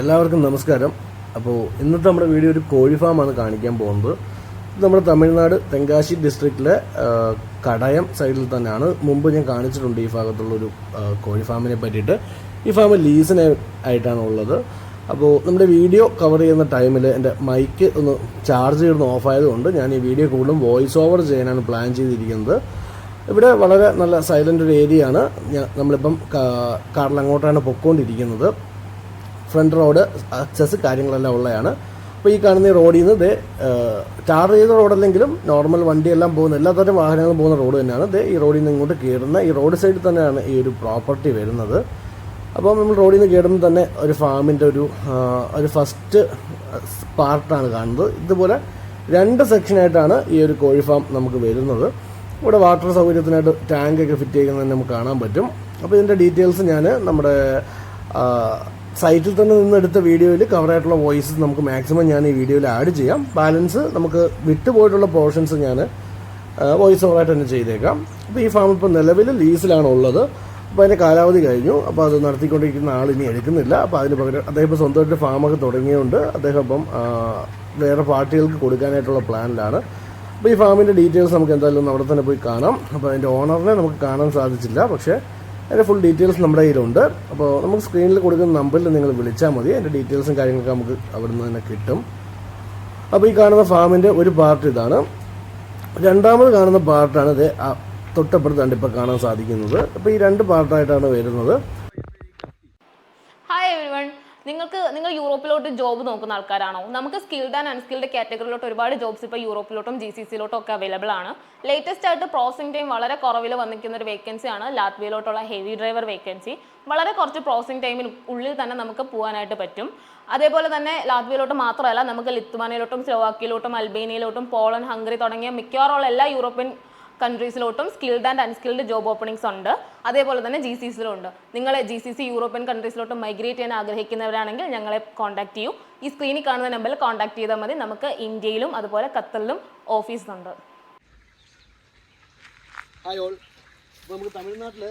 എല്ലാവർക്കും നമസ്കാരം. അപ്പോൾ ഇന്നത്തെ നമ്മുടെ വീഡിയോ ഒരു കോഴി ഫാമാണ് കാണിക്കാൻ പോകുന്നത്. നമ്മുടെ തമിഴ്നാട് തെങ്കാശി ഡിസ്ട്രിക്റ്റിലെ കടയം സൈഡിൽ തന്നെയാണ്. മുമ്പ് ഞാൻ കാണിച്ചിട്ടുണ്ട് ഈ ഭാഗത്തുള്ളൊരു കോഴി ഫാമിനെ പറ്റിയിട്ട്. ഈ ഫാം ലീസിന് ആയിട്ടാണ് ഉള്ളത്. അപ്പോൾ നമ്മുടെ വീഡിയോ കവർ ചെയ്യുന്ന ടൈമിൽ എന്റെ മൈക്ക് ഒന്ന് ചാർജ് ചെയ്ത് ഓഫായതുകൊണ്ട് ഞാൻ ഈ വീഡിയോ കൂടുതലും വോയിസ് ഓവർ ചെയ്യാനാണ് പ്ലാൻ ചെയ്തിരിക്കുന്നത്. ഇവിടെ വളരെ നല്ല സൈലന്റ് ഒരു ഏരിയയാണ് നമ്മളിപ്പം കാറിൽ അങ്ങോട്ടാണ് പൊക്കോണ്ടിരിക്കുന്നത്. ഫ്രണ്ട് റോഡ് അക്സസ് കാര്യങ്ങളെല്ലാം ഉള്ളതാണ്. അപ്പോൾ ഈ കാണുന്ന റോഡിൽ നിന്ന് ഇത് ടാർ ചെയ്ത റോഡല്ലെങ്കിലും നോർമൽ വണ്ടിയെല്ലാം പോകുന്ന എല്ലാത്തരം വാഹനങ്ങളും പോകുന്ന റോഡ് തന്നെയാണ്. ദേ ഈ റോഡിൽ നിന്ന് ഇങ്ങോട്ട് കയറുന്ന ഈ റോഡ് സൈഡിൽ തന്നെയാണ് ഈ ഒരു പ്രോപ്പർട്ടി വരുന്നത്. അപ്പോൾ നമ്മൾ റോഡിൽ നിന്ന് കയറുമ്പോൾ തന്നെ ഒരു ഫാമിന്റെ ഒരു ഒരു ഫസ്റ്റ് പാർട്ടാണ് കാണുന്നത്. ഇതുപോലെ രണ്ട് സെക്ഷനായിട്ടാണ് ഈ ഒരു കോഴി ഫാം നമുക്ക് വരുന്നത്. ഇവിടെ വാട്ടർ സൗകര്യത്തിനായിട്ട് ടാങ്കൊക്കെ ഫിറ്റ് ചെയ്യുന്നത് നമുക്ക് കാണാൻ പറ്റും. അപ്പോൾ ഇതിന്റെ ഡീറ്റെയിൽസ് ഞാൻ നമ്മുടെ സൈറ്റിൽ തന്നെ നിന്ന് എടുത്ത വീഡിയോയിൽ കവറായിട്ടുള്ള വോയിസസ് നമുക്ക് മാക്സിമം ഞാൻ ഈ വീഡിയോയിൽ ആഡ് ചെയ്യാം. ബാലൻസ് നമുക്ക് വിട്ടുപോയിട്ടുള്ള പോർഷൻസ് ഞാൻ വോയിസ് ഓവറായിട്ട് തന്നെ ചെയ്തേക്കാം. അപ്പോൾ ഈ ഫാം ഇപ്പോൾ നിലവിൽ ലീസിലാണ് ഉള്ളത്. അപ്പോൾ അതിന്റെ കാലാവധി കഴിഞ്ഞു. അപ്പോൾ അത് നടത്തിക്കൊണ്ടിരിക്കുന്ന ആൾ ഇനി എടുക്കുന്നില്ല. അപ്പോൾ അതിന് പകരം അദ്ദേഹം ഇപ്പോൾ സ്വന്തമായിട്ട് ഫാമൊക്കെ തുടങ്ങിയതുകൊണ്ട് അദ്ദേഹം ഇപ്പം വേറെ പാർട്ടികൾക്ക് കൊടുക്കാനായിട്ടുള്ള പ്ലാനിലാണ് അപ്പോൾ ഈ ഫാമിന്റെ ഡീറ്റെയിൽസ് നമുക്ക് എന്തായാലും അവിടെ തന്നെ പോയി കാണാം. അപ്പോൾ അതിന്റെ ഓണറിനെ നമുക്ക് കാണാൻ സാധിച്ചില്ല. പക്ഷേ അതിന്റെ ഫുൾ ഡീറ്റെയിൽസ് നമ്മുടെ കയ്യിലുണ്ട്. അപ്പോൾ നമുക്ക് സ്ക്രീനിൽ കൊടുക്കുന്ന നമ്പറിൽ നിങ്ങൾ വിളിച്ചാൽ മതി. അതിന്റെ ഡീറ്റെയിൽസും കാര്യങ്ങളൊക്കെ നമുക്ക് അവിടെ നിന്ന് തന്നെ കിട്ടും. അപ്പോൾ ഈ കാണുന്ന ഫാമിന്റെ ഒരു പാർട്ട് ഇതാണ്. രണ്ടാമത് കാണുന്ന പാർട്ടാണ് ഇത് തൊട്ടപ്പുറത്താണ് ഇപ്പോൾ കാണാൻ സാധിക്കുന്നത്. അപ്പോൾ ഈ രണ്ട് പാർട്ടായിട്ടാണ് വരുന്നത്. ഹായ് എവരി നിങ്ങൾക്ക് നിങ്ങൾ യൂറോപ്പിലോട്ട് ജോബ് നോക്കുന്ന ആൾക്കാരാണോ? നമുക്ക് സ്കിൽഡ് ആൻഡ് അൺസ്കിൽഡ് കാറ്റഗറിയിലോട്ട് ഒരുപാട് ജോബ്സ് ഇപ്പോൾ യൂറോപ്പിലോട്ടും ജി സി സിയിലോട്ടും ഒക്കെ അവൈലബിൾ ആണ്. ലേറ്റസ്റ്റ് ആയിട്ട് പ്രോസസിംഗ് ടൈം വളരെ കുറവിൽ വന്നിരിക്കുന്ന ഒരു വേക്കൻസി ആണ് ലാത്വിയയിലോട്ടുള്ള ഹെവി ഡ്രൈവർ വേക്കൻസി വളരെ കുറച്ച് പ്രോസസിംഗ് ടൈമിൽ ഉള്ളിൽ തന്നെ നമുക്ക് പോകാനായിട്ട് പറ്റും. അതേപോലെ തന്നെ ലാത്വിയയിലോട്ട് മാത്രമല്ല നമുക്ക് ലിത്വാനയിലോട്ടും സ്ലോവാക്കിയയിലോട്ടും അൽബേനിയയിലോട്ടും പോളണ്ട് ഹംഗറി തുടങ്ങിയ മിക്കവാറുള്ള എല്ലാ European കൺട്രീസിലോട്ടും skilled and unskilled job openings ഉണ്ട്. അതേപോലെ തന്നെ ജി സി സിയിലും ഉണ്ട്. നിങ്ങൾ ജി സി സി യൂറോപ്യൻ കൺട്രീസിലോട്ട് മൈഗ്രേറ്റ് ചെയ്യാൻ ആഗ്രഹിക്കുന്നവരാണെങ്കിൽ ഞങ്ങളെ കോൺടാക്ട് ചെയ്യൂ. ഈ സ്ക്രീനിൽ കാണുന്ന നമ്പറിൽ കോൺടാക്ട് ചെയ്താൽ മതി. നമുക്ക് ഇന്ത്യയിലും അതുപോലെ ഖത്തറിലും ഓഫീസ് ഉണ്ട്. ഓൾ ഇപ്പോൾ നമുക്ക് തമിഴ്നാട്ടിൽ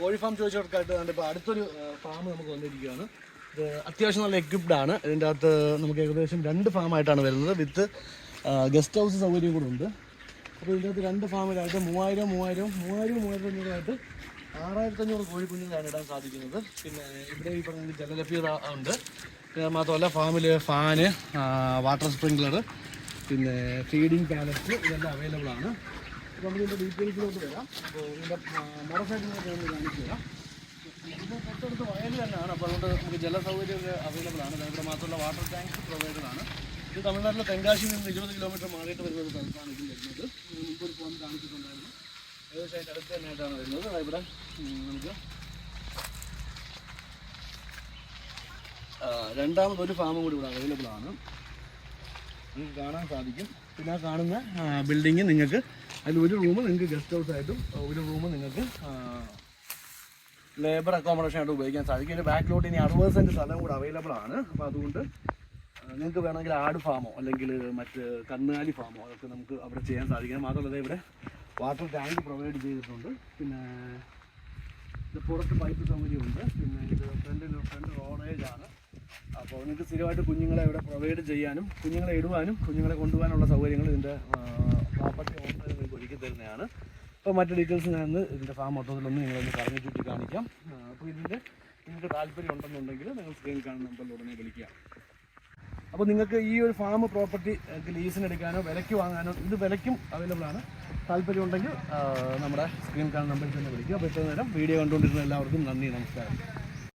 കോഴി ഫാം ചോദിച്ചവർക്കായിട്ട് ഇപ്പോൾ അടുത്തൊരു ഫാം നമുക്ക് വന്നിരിക്കുകയാണ്. ഇത് അത്യാവശ്യം നല്ല എക്വിപ്ഡ് ആണ്. ഇതിന്റെ അകത്ത് നമുക്ക് ഏകദേശം രണ്ട് ഫാമായിട്ടാണ് വരുന്നത്. വിത്ത് ഗസ്റ്റ് ഹൗസ് സൗകര്യം കൂടെ ഉണ്ട്. അപ്പോൾ ഇതിനകത്ത് രണ്ട് ഫാമിലായിട്ട് മൂവായിരം മൂവായിരം മൂവായിരം മൂവായിരത്തി അഞ്ഞൂറായിട്ട് ആറായിരത്തി അഞ്ഞൂറ് കോഴിക്കുഞ്ഞുങ്ങളാണ് ഇടാൻ സാധിക്കുന്നത്. പിന്നെ ഇവിടെ ഈ പറഞ്ഞ ജലലഭ്യത ഉണ്ട്. പിന്നെ മാത്രമല്ല ഫാമിൽ ഫാന് വാട്ടർ സ്പ്രിങ്ക്ലർ പിന്നെ ഫീഡിങ് പാലറ്റ് ഇതെല്ലാം അവൈലബിൾ ആണ്. അപ്പോൾ നമുക്ക് ഇതിന്റെ ഡീറ്റെയിൽസിലോട്ട് വരാം. അപ്പോൾ ഇതിന്റെ മറ സൈഡിൽ നിന്ന് ഞാൻ കാണിച്ചു തരാം. ഇത് തൊട്ടടുത്ത് വയൽ തന്നെയാണ്. അപ്പോൾ അതുകൊണ്ട് നമുക്ക് ജലസൗകര്യം അവൈലബിൾ ആണ്. ഇവിടെ മാത്രമല്ല വാട്ടർ ടാങ്ക് പ്രൊവൈഡഡ് ആണ്. ഇത് തമിഴ്നാട്ടിലെ തെങ്കാശിയിൽ നിന്ന് ഇരുപത് കിലോമീറ്റർ മാറിയിട്ട് വരുന്ന ഒരു സ്ഥലത്താണ് ഇത് വരുന്നത്. മുമ്പ് ഒരു ഫോൺ കാണിച്ചിട്ടുണ്ടായിരുന്നു. ഏകദേശം അതിന്റെ അടുത്ത് തന്നെയായിട്ടാണ് വരുന്നത്. ഇവിടെ നമുക്ക് രണ്ടാമതൊരു ഫാമും കൂടി ഇവിടെ അവൈലബിൾ ആണ്. നിങ്ങൾക്ക് കാണാൻ സാധിക്കും. പിന്നെ ആ കാണുന്ന ബിൽഡിങ് നിങ്ങൾക്ക് അതിൽ ഒരു റൂം നിങ്ങൾക്ക് ഗസ്റ്റ് ഹൗസ് ആയിട്ടും ഒരു റൂം നിങ്ങൾക്ക് ലേബർ അക്കോമഡേഷൻ ആയിട്ട് ഉപയോഗിക്കാൻ സാധിക്കും. ഇതിന്റെ ബാക്കിലോട്ട് ഇനി അറുപത് സെന്റ് സ്ഥലം കൂടെ അവൈലബിൾ ആണ്. അപ്പോൾ അതുകൊണ്ട് നിങ്ങൾക്ക് വേണമെങ്കിൽ ആട് ഫാമോ അല്ലെങ്കിൽ മറ്റ് കന്നുകാലി ഫാമോ അതൊക്കെ നമുക്ക് അവിടെ ചെയ്യാൻ സാധിക്കും. മാത്രമല്ല ഇവിടെ വാട്ടർ ടാങ്ക് പ്രൊവൈഡ് ചെയ്തിട്ടുണ്ട്. പിന്നെ ഇത് പുറത്ത് പൈപ്പ് സൗകര്യമുണ്ട്. പിന്നെ ഇത് ഫ്രണ്ട് റോഡേജ് ആണ്. അപ്പോൾ നിങ്ങൾക്ക് സ്ഥിരമായിട്ട് കുഞ്ഞുങ്ങളെ ഇവിടെ പ്രൊവൈഡ് ചെയ്യാനും കുഞ്ഞുങ്ങളെ ഇടുവാനും കുഞ്ഞുങ്ങളെ കൊണ്ടുപോകാനുള്ള സൗകര്യങ്ങൾ ഇതിന്റെ പ്രോപ്പർട്ടി ഓണർ നിങ്ങൾക്ക് ഒരുക്കി തരുന്നതാണ്. അപ്പോൾ മറ്റു ഡീറ്റെയിൽസ് ഞാൻ ഇതിന്റെ ഫാം മൊത്തത്തിലൊന്ന് നിങ്ങളൊന്ന് പറഞ്ഞു ചുറ്റി കാണിക്കാം. അപ്പോൾ ഇതിന്റെ നിങ്ങൾക്ക് താല്പര്യം ഉണ്ടെന്നുണ്ടെങ്കിൽ നിങ്ങൾ സ്ക്രീനിൽ കാണുന്ന നമ്പറിൽ ഉടനെ വിളിക്കുക അപ്പോൾ നിങ്ങൾക്ക് ഈ ഒരു ഫാം പ്രോപ്പർട്ടി ലീസിന് എടുക്കാനോ വിലയ്ക്ക് വാങ്ങാനോ ഇത് വിലയ്ക്കും അവൈലബിൾ ആണ്. താല്പര്യം ഉണ്ടെങ്കിൽ നമ്മുടെ സ്ക്രീൻ കാണുന്ന നമ്പറിൽ തന്നെ വിളിക്കുക. അപ്പോൾ ഇത്ര നേരം വീഡിയോ കണ്ടുകൊണ്ടിരുന്ന എല്ലാവർക്കും നന്ദി നമസ്കാരം.